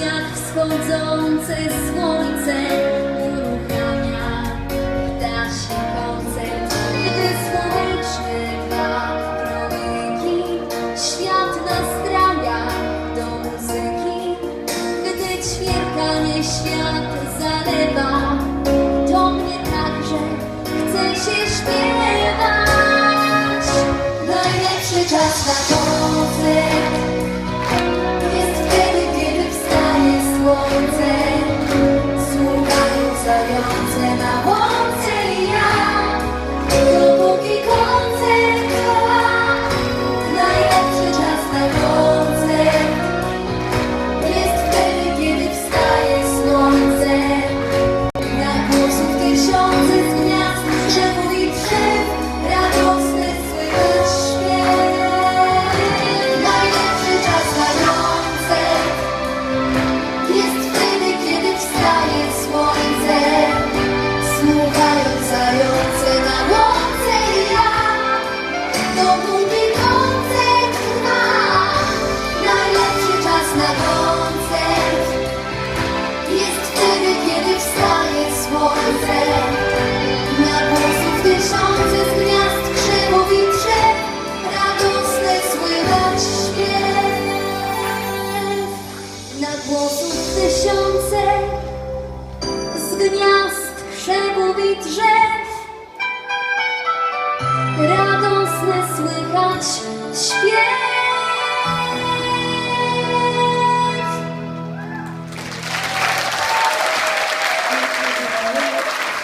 jak wschodzące słońce uruchamia ptasi koncert, gdy słoneczny ma promyki, świat nastraja do muzyki, gdy ćwierkanie świat zalewa, belongs słońce. Na głosów tysiące z gniazd krzewów i drzew, radosne słychać śpiew. Na głosów tysiące z gniazd krzewów i drzew, radosne słychać śpiew.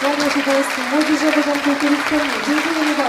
Panie Się Państwu, Młodzieżowego Konkursu Dziękuję bardzo.